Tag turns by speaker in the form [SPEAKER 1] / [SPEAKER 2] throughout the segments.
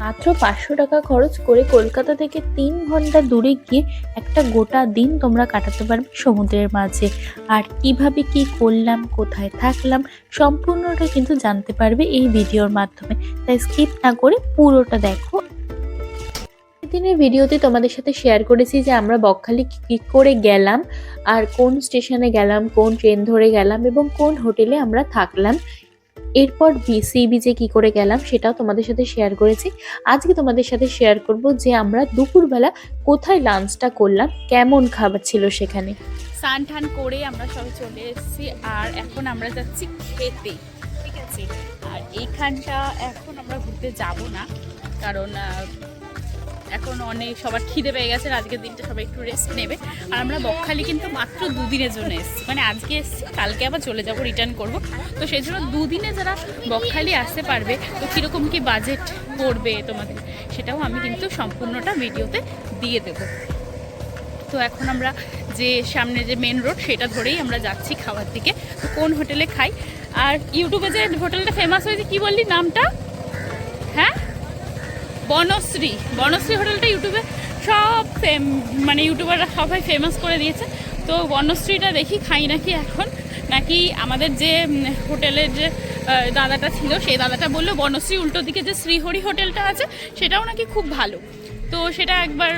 [SPEAKER 1] মাত্র পাঁচশো টাকা খরচ করে কলকাতা থেকে তিন ঘণ্টা দূরে গিয়ে একটা গোটা দিন তোমরা কাটাতে পারবে সমুদ্রের মাঝে। আর কীভাবে কি করলাম, কোথায় থাকলাম, সম্পূর্ণটা কিন্তু জানতে পারবে এই ভিডিওর মাধ্যমে। তাই স্কিপ না করে পুরোটা দেখো। দিনের ভিডিওতে তোমাদের সাথে শেয়ার করেছি যে আমরা বকখালি কি করে গেলাম, আর কোন স্টেশনে গেলাম, কোন ট্রেন ধরে গেলাম, এবং কোন হোটেলে আমরা থাকলাম। এরপর সি বিচে কি করে গেলাম সেটাও তোমাদের সাথে শেয়ার করেছি। আজকে তোমাদের সাথে শেয়ার করব যে আমরা দুপুরবেলা কোথায় লাঞ্চটা করলাম, কেমন খাবার ছিল সেখানে।
[SPEAKER 2] স্নান ঠান করে আমরা সবাই চলে এসেছি আর এখন আমরা যাচ্ছি খেতে, ঠিক আছে? আর এইখানটা এখন আমরা ঘুরতে যাব না, কারণ এখন অনেক সবার খিদে পেয়ে গেছে আজকের দিনটা সবাই একটু রেস্ট নেবে। আর আমরা বকখালি কিন্তু মাত্র দুদিনের জন্য এসেছি। মানে আজকে এসেছি, কালকে আবার চলে যাব রিটার্ন করব। তো সেই জন্য দুদিনে যারা বকখালি আসতে পারবে, তো কীরকম কি বাজেট পড়বে তোমাদের, সেটাও আমি কিন্তু সম্পূর্ণটা ভিডিওতে দিয়ে দেবো। তো এখন আমরা যে সামনে যে মেন রোড সেটা ধরেই আমরা যাচ্ছি খাওয়ার দিকে। তো কোন হোটেলে খাই? আর ইউটিউবে যে হোটেলটা ফেমাস হয়েছে, কি বললি নামটা? বনশ্রী বনশ্রী হোটেলটা ইউটিউবে সব মানে ইউটিউবাররা সবাই ফেমাস করে দিয়েছে। তো বনশ্রীটা দেখি, খাই নাকি এখন? নাকি আমাদের যে হোটেলের যে দাদাটা ছিল সেই দাদাটা বলল, বনশ্রী উল্টো দিকে যে শ্রীহরি হোটেলটা আছে, সেটাও নাকি খুব ভালো। তো সেটা একবার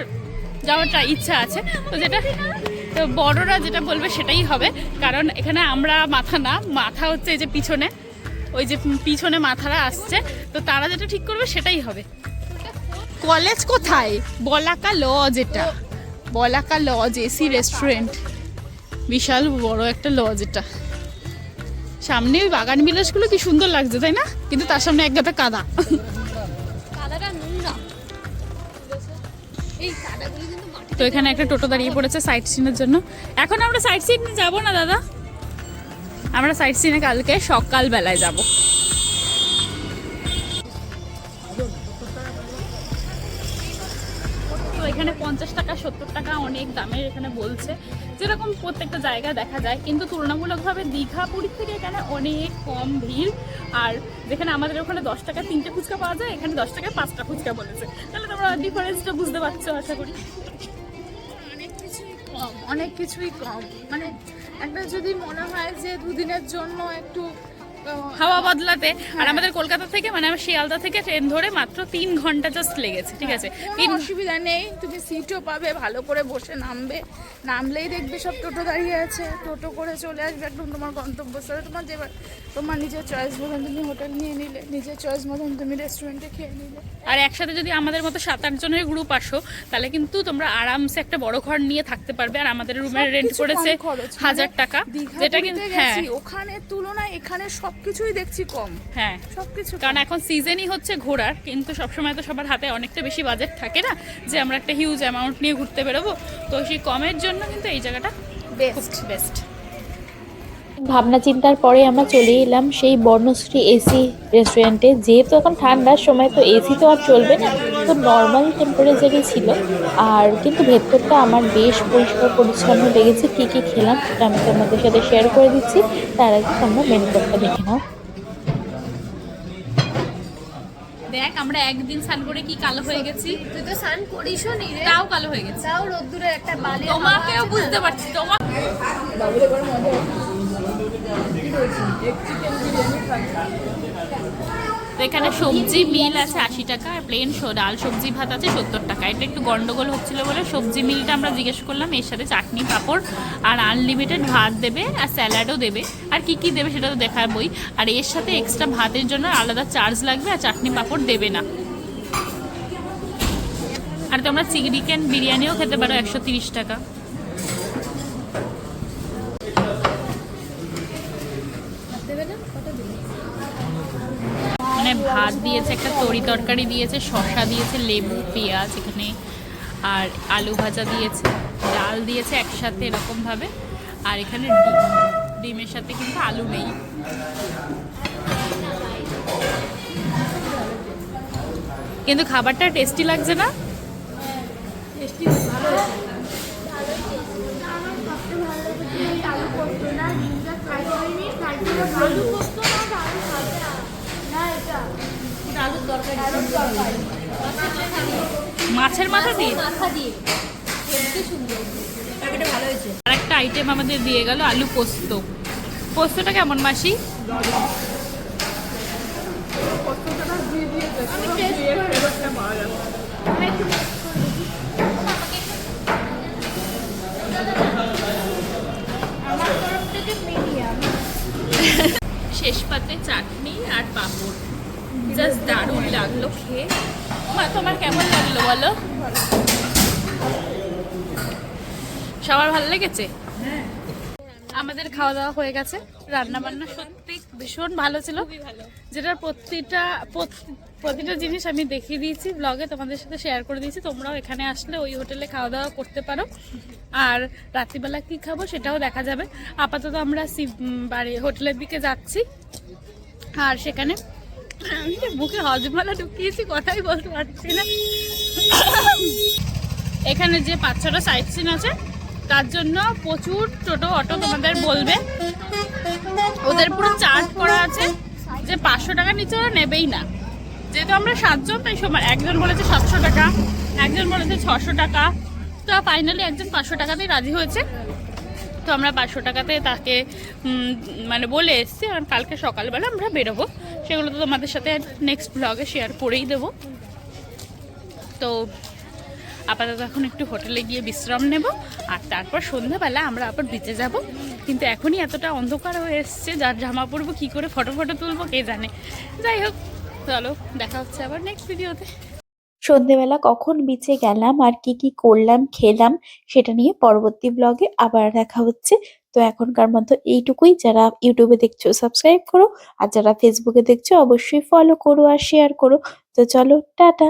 [SPEAKER 2] যাওয়ার ইচ্ছা আছে। তো যেটা, তো বড়রা যেটা বলবে সেটাই হবে। কারণ এখানে আমরা মাথা না, মাথা হচ্ছে এই যে পিছনে, ওই যে পিছনে মাথারা আসছে। তো তারা যেটা ঠিক করবে সেটাই হবে। কলেজ কোথায়? বলাকা লজ এটা। বলাকা লজ এসি রেস্টুরেন্ট বিশাল বড় একটা লজ এটা। সামনে ওই বাগান বিলাসগুলো কি সুন্দর লাগছে তাই না? কিন্তু তার সামনে এক গাদা কাদা। তো এখানে একটা টোটো দাঁড়িয়ে পড়েছে সাইট সিনের জন্য। এখন আমরা সাইট সিন যাব না দাদা? আমরা সাইট সিনে কালকে সকালবেলায় যাব। এখানে পঞ্চাশ টাকা, সত্তর টাকা অনেক দামের এখানে বলছে। যেরকম প্রত্যেকটা জায়গা দেখা যায়, কিন্তু তুলনামূলকভাবে দীঘা পুরীর থেকে এখানে অনেক কম ভিড়। আর যেখানে আমাদের ওখানে দশ টাকা তিনটে ফুচকা পাওয়া যায়, এখানে দশ টাকায় পাঁচটা ফুচকা বলেছে। তাহলে তোমরা ডিফারেন্সটা বুঝতে পারছ, আশা করি।
[SPEAKER 3] অনেক কিছুই কম, অনেক কিছুই কম। মানে একটা যদি মনে হয় যে দুদিনের জন্য একটু
[SPEAKER 2] হাওয়া বদলাতে। আর আমাদের কলকাতা থেকে মানে আমার শিয়ালদা থেকে ট্রেন ধরে মাত্র তিন ঘণ্টা জাস্ট লেগেছে ঠিক আছে? তিন
[SPEAKER 3] অসুবিধা নেই তুমি সিটও পাবে ভালো করে বসে নামবে। নামলেই দেখবে সব টোটো দাঁড়িয়ে আছে। টোটো করে চলে আসবে একদম তোমার গন্তব্যস্থলে। তোমার যে তোমার নিজের চয়েস মতন তুমি হোটেল নিয়ে নিলে নিজের চয়েস মতন তুমি রেস্টুরেন্টে খেয়ে নিলে।
[SPEAKER 2] আর একসাথে যদি আমাদের মতো সাত আট জনের গ্রুপ আসো তাহলে কিন্তু তোমরা আরামসে একটা বড় ঘর নিয়ে থাকতে পারবে। আর আমাদের রুমের রেন্ট
[SPEAKER 3] কম খরচ।
[SPEAKER 2] হাজার
[SPEAKER 3] মানে
[SPEAKER 2] টাকা যেটা কিন্তু হ্যাঁ।
[SPEAKER 3] গেছি, ওখানের তুলনায় এখানে সবকিছুই দেখছি কম।
[SPEAKER 2] হ্যাঁ
[SPEAKER 3] সবকিছু
[SPEAKER 2] কারণ এখন সিজনই হচ্ছে ঘোরার কিন্তু সবসময় তো সবার হাতে অনেকটা বেশি বাজেট থাকে না যে আমরা একটা হিউজ অ্যামাউন্ট নিয়ে ঘুরতে বেরোবো। তো সেই কমের জন্য কিন্তু এই জায়গাটা
[SPEAKER 3] বেস্ট
[SPEAKER 2] বেস্ট
[SPEAKER 1] ভাবনা চিন্তার পরে আমরা চলে এলাম সেই বর্ণশ্রী এসি রেস্টুরেন্টে যেহেতু এখন ঠান্ডার সময় তো এসি তো আর চলবে না। নর্মাল টেম্পারেচারই ছিল। আর কিন্তু ভেতরটা আমার বেশ পরিষ্কার পরিচ্ছন্ন লেগেছে। কী কী খেলাম সেটা আমি তোমাদের সাথে শেয়ার করে দিচ্ছি। তার আগে তোমরা মেনু কার্ডটা দেখে নাও।
[SPEAKER 2] দেখ আমরা একদিন স্নান করে কি কালো হয়ে গেছি?
[SPEAKER 3] তুই তো স্নান করিসও নি রে।
[SPEAKER 2] তাও কালো হয়ে গেছে।
[SPEAKER 3] তাও রোদ্দুরে একটা বালি
[SPEAKER 2] তোমাকেও বুঝতে পারছি তোমার তো এখানে সবজি মিল আছে আশি টাকা আর প্লেন ডাল, সবজি, ভাত আছে সত্তর টাকা। এটা একটু গন্ডগোল হচ্ছিল বলে সবজি মিলটা আমরা জিজ্ঞেস করলাম, এর সাথে চাটনি, পাঁপড় আর আনলিমিটেড ভাত দেবে আর স্যালাডও দেবে। আর কি কি দেবে সেটা তো দেখাবই। আর এর সাথে এক্সট্রা ভাতের জন্য আলাদা চার্জ লাগবে আর চাটনি, পাঁপড় দেবে না। আর তোমরা চিকেন বিরিয়ানিও খেতে পারো একশো টাকা। মানে ভাত দিয়েছে একটা তরি তরকারি দিয়েছে শসা দিয়েছে লেবু পেঁয়াজ এখানে আর আলু ভাজা দিয়েছে ডাল দিয়েছে একসাথে এরকমভাবে আর এখানে ডিম ডিমের সাথে কিন্তু আলু নেই। কিন্তু খাবারটা টেস্টি লাগছে না?
[SPEAKER 4] আলুর তরকারি
[SPEAKER 2] মাছের মাথা দিয়ে?
[SPEAKER 4] মাথা দিয়ে সুন্দর ভালো হয়েছে।
[SPEAKER 2] আর একটা আইটেম আমাদের দিয়ে গেল আলু পোস্ত। পোস্তটা কেমন মাসি?
[SPEAKER 4] আমার তরফ থেকে মিডিয়াম
[SPEAKER 2] শেষ পাতে চাটনি আর পাঁপড় জাস্ট দারুণ লাগল খেয়ে মা তোমার কেমন লাগল বলো? সবার ভালো লেগেছে? আমাদের খাওয়া দাওয়া হয়ে গেছে রান্না বান্না সত্যি ভীষণ ভালো ছিল। যেটার প্রতিটা প্রতিটা জিনিস আমি দেখিয়ে দিয়েছি ব্লগে তোমাদের সাথে শেয়ার করে দিয়েছি। তোমরাও এখানে আসলে ওই হোটেলে খাওয়া দাওয়া করতে পারো। আর রাত্রিবেলা কি খাব সেটাও দেখা যাবে। আপাতত আমরা সি- বাড়ি হোটেলের দিকে যাচ্ছি। আর সেখানে আমি বুকে হজমালা ঢুকিয়েছি, কথাই বলতে পারছি না। এখানে যে পাঁচ ছটা সাইট সিন আছে, তার জন্য প্রচুর টোটো, অটো তোমাদের বলবে। ওদের পুরো চার্জ করা আছে যে পাঁচশো টাকা নিচে ওরা নেবেই না। যেহেতু আমরা সাতজন, তাই সমান একজন বলেছে সাতশো টাকা, একজন বলেছে ছশো টাকা। তো ফাইনালি একজন পাঁচশো টাকাতেই রাজি হয়েছে। তো আমরা পাঁচশো টাকাতে তাকে মানে বলে এসছি, আর কালকে সকালবেলা আমরা বেরোবো। সেগুলো তো তোমাদের সাথে নেক্সট ব্লগে শেয়ার করেই দেব। তো আপাতত এখন একটু হোটেলে গিয়ে বিশ্রাম নেব, আর তারপর সন্ধ্যাবেলা আমরা আবার বিচে যাব। কিন্তু এখনই এতটা অন্ধকার হয়ে এসছে, যার জামা পরবো, কী করে ফটো ফটো তুলবো কে জানে। যাই হোক, চলো, দেখা হচ্ছে আবার নেক্সট ভিডিওতে
[SPEAKER 1] সন্ধেবেলা কখন বিচে গেলাম আর কি কি করলাম, খেলাম, সেটা নিয়ে পরবর্তী ব্লগে আবার দেখা হচ্ছে। তো এখনকার মতো এইটুকুই। যারা ইউটিউবে দেখছ সাবস্ক্রাইব করো। আর যারা ফেসবুকে দেখছ, অবশ্যই ফলো করো আর শেয়ার করো। তো চলো, টাটা।